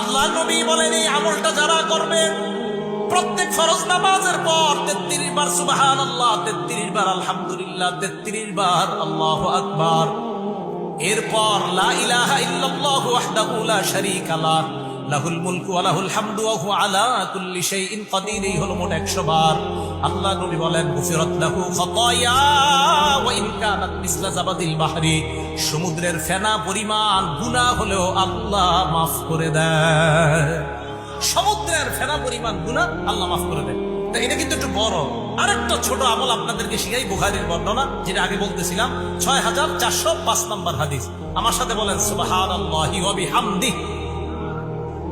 আল্লাহ নবী বলেন, এই আমলটা যারা করবে, প্রত্যেক ফরজ নামাজের পর তেত্রিশ বার সুবাহান আল্লাহ তেত্রিশ বার আলহামদুলিল্লাহ, তেত্রিশ বার আল্লাহ আকবার। এরপর লা ইলাহা ইল্লাল্লাহু ওয়াহদাহু লাহ। লাহুল মুলকু ওয়া লাহুল হামদু হুয়া আলা কুল্লি শাইইন কাদির, এই হলো মোট 100 বার। আল্লাহ নবী বলেন গুফিরাত লাহু খাতায়া ওয়া ইন কানাত মিসলা জাবাদিল বাহরি। সমুদ্রের ফেনা পরিমাণ গুনাহ হলেও আল্লাহ মাফ করে দেয়। সমুদ্রের ফেনা পরিমাণ গুনাহ আল্লাহ মাফ করে দেয়। এটা কিন্তু একটু বড়। আরেকটা ছোট আমল আপনাদেরকে শিখাই বুখারির বর্ণনা, যেটা আগে বলতেছিলাম। ছয় হাজার চারশো পাঁচ নম্বর হাদিস। আমার সাথে বলেন বিহামদিহি।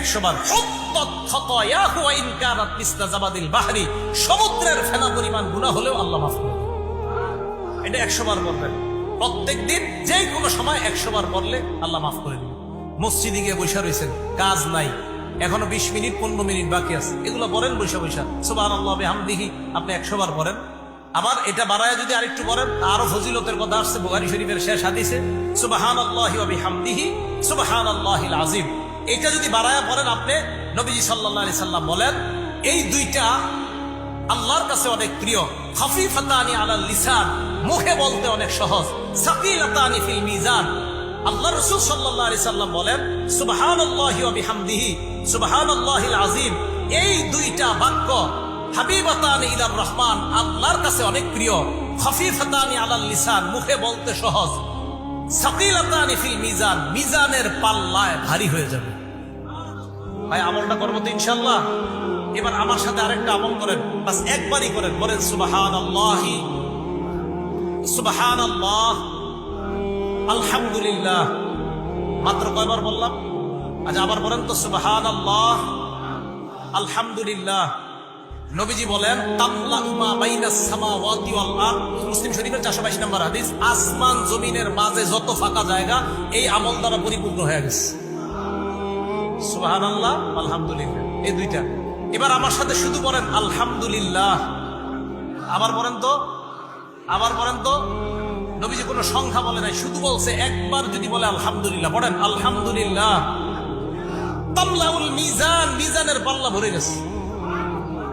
100 বার হুত্তাত খাতায়াহু ওয়া ইন কানাত মিসলা জাবাদিল বাহরি, সমুদ্রের ফেনা পরিমাণ গুনাহ হলেও আল্লাহ মাফ করে এটা 100 বার পড়বেন। প্রত্যেক দিন যে কোনো সময় 100 বার পড়লে আল্লাহ মাফ করে দিবেন। মসজিদে গিয়ে বসে রয়েছেন, কাজ নাই। এখনও 20 মিনিট 15 মিনিট বাকি আছে। এগুলো পড়েন বসে বসে সুবহানাল্লাহ বিহামদিহি, আপনি 100 বার পড়েন। আবার এটা বাড়ায় যদি আরেকটু বলেন আরও ফজিলতের কথা আসছে, বুখারী শরীফের শেষ হাদিসে, সুবহানাল্লাহি ওয়া বিহামদিহি, সুবহানাল্লাহিল আযীম। এটা যদি বাড়ায় পড়েন আপনি, নবীজি সাল্লাল্লাহু আলাইহি সাল্লাম বলেন, এই দুইটা আল্লাহর কাছে অনেক প্রিয়। খাফিফাতানি আলাল লিসান, মুখে বলতে অনেক সহজ। সাকিলাতানি ফিল মিজান। আল্লাহ রাসূল সাল্লাল্লাহু আলাইহি সাল্লাম বলেন, সুবহানাল্লাহি ওয়া বিহামদিহি, সুবহানাল্লাহিল আযীম। এই দুইটা বাক্য, হাবিবাতানি ইলার রহমান, আল্লাহর কাছে অনেক প্রিয়। খফিফাতানি আলাল লিসান, মুখে বলতে সহজ। মিজান, মিজানের পাল্লায় ভারী হয়ে যাবে। ভাই, আমলটা করব তো ইনশাল্লাহ এবার আমার সাথে আরেকটা আমল করেন। বাস একবারই করেন। বলেন সুবাহান আল্লাহি সুবাহান আল্লাহ আলহামদুলিল্লাহ। মাত্র কয়বার বললাম? আজ আবার বলেন তো সুবাহান আল্লাহ আলহামদুলিল্লাহ। নবীজি বলেন তামলা উমা বাইনাস সামাওয়াতি ওয়াল আরদ। মুসলিম শরীফের 422 নম্বর হাদিস, আসমান জমিনের মাঝে যত ফাঁকা জায়গা, এই আমল দ্বারা পরিপূর্ণ হয়ে গেছে। সুবাহান আল্লাহ আলহামদুলিল্লাহ, এই দুইটা। এবার আমার সাথে শুধু বলেন, আলহামদুলিল্লাহ। আবার বলেন তো, আবার বলেন তো, নবীজি কোনো সংখ্যা বলে নাই, শুধু বলছে, একবার যদি বলে আলহামদুলিল্লাহ। বলেন আলহামদুলিল্লাহ। তামলাউল মিজান, মিজানের পাল্লা ভরে গেছে।